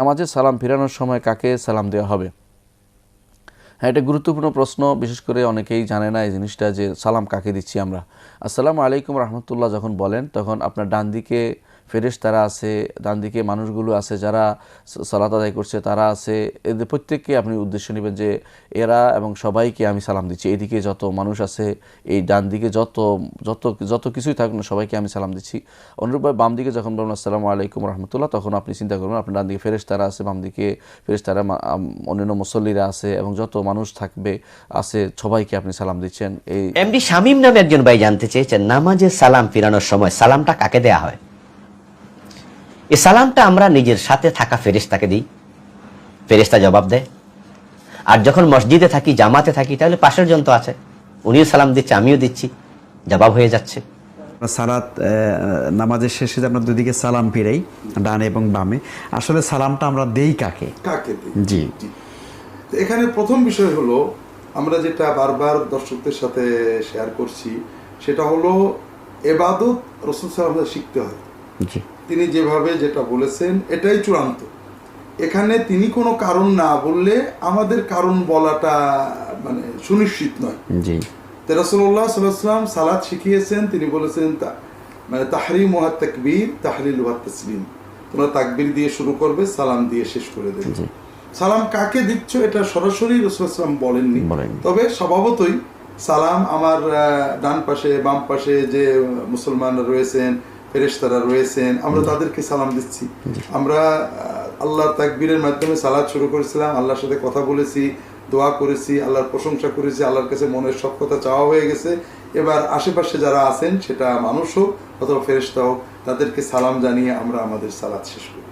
নামাজে সালাম ফিরানোর সময় কাকে সালাম দেওয়া হবে? হ্যাঁ এটা গুরুত্বপূর্ণ প্রশ্ন। বিশেষ করে অনেকেই জানে না এই জিনিসটা যে সালাম কাকে দিচ্ছি আমরা। আসসালামু আলাইকুম রহমতুল্লাহ যখন বলেন, তখন আপনার ডান দিকে ফেরেশ তারা আছে ডান দিকে মানুষগুলো আছে যারা সালাত আদায় করছে, তারা আছে। এদের প্রত্যেককে আপনি উদ্দেশ্য নেবেন যে এরা এবং সবাইকে আমি সালাম দিচ্ছি। এদিকে যত মানুষ আছে, এই ডান দিকে যত যত যত কিছুই থাকুক না, সবাইকে আমি সালাম দিচ্ছি। অনুরূপভাবে বাম দিকে যখন বলবেন, আসসালামু আলাইকুম রহমতুল্লাহ, তখন আপনি চিন্তা করবেন, আপনার ডান দিকে ফেরেশ তারা আছে বাম দিকে ফেরেশ তারা অন্যান্য মুসল্লিরা আছে এবং যত মানুষ থাকবে, আছে, সবাইকে আপনি সালাম দিচ্ছেন। এই এমডি শামীম নামে একজন ভাই জানতে চেয়েছেন, নামাজে সালাম ফিরানোর সময় সালামটা কাকে দেয়া হয়? এই সালামটা আমরা নিজের সাথে থাকা ফেরেশতাকে দিই। ফেরেশতা জবাব দেয় আর যখন মসজিদে থাকি জামাতে থাকি তাহলে পাশের জন তো আছে। উনিও সালাম দিচ্ছে আমিও দিচ্ছি। জবাব হয়ে যাচ্ছে। সালাত নামাজের শেষে যে আমরা দুদিকে সালাম ফিরাই ডানে এবং বামে আসলে সালামটা আমরা দেই কাকে? কাকে দিই? জি। তো এখানে প্রথম বিষয় হলো আমরা যেটা বারবার দর্শকদের সাথে শেয়ার করছি সেটা হলো এবাদত রসুল সাল্লাম শিখতে হয়। তিনি যেভাবে যেটা বলেছেন এটাই চূড়ান্ত। এখানে তিনি কোনো কারণ না বললে আমাদের কারণ বলাটা মানে সুনিশ্চিত নয়। জি। তেরাসুল্লাহ সাল্লাম সালাদ শিখিয়েছেন তিনি বলেছেন তা মানে তাকবীর তসলিম। তোমরা তাকবীর দিয়ে শুরু করবে সালাম দিয়ে শেষ করে দেবে। সালাম কাকে দিচ্ছ এটা সরাসরি রসুলাম বলেননি। তবে স্বভাবতই সালাম আমার ডান পাশে বাম পাশে যে মুসলমানরা রয়েছেন ফেরেশতারা রয়েছেন, আমরা তাদেরকে সালাম দিচ্ছি। আমরা আল্লাহর তাকবীরের মাধ্যমে সালাদ শুরু করেছিলাম, আল্লাহর সাথে কথা বলেছি, দোয়া করেছি, আল্লাহর প্রশংসা করেছি, আল্লাহর কাছে মনের সব কথা চাওয়া হয়ে গেছে। এবার আশেপাশে যারা আছেন, সেটা মানুষ হোক অথবা ফেরেশতা হোক, তাদেরকে সালাম জানিয়ে আমরা আমাদের সালাদ শেষ করি।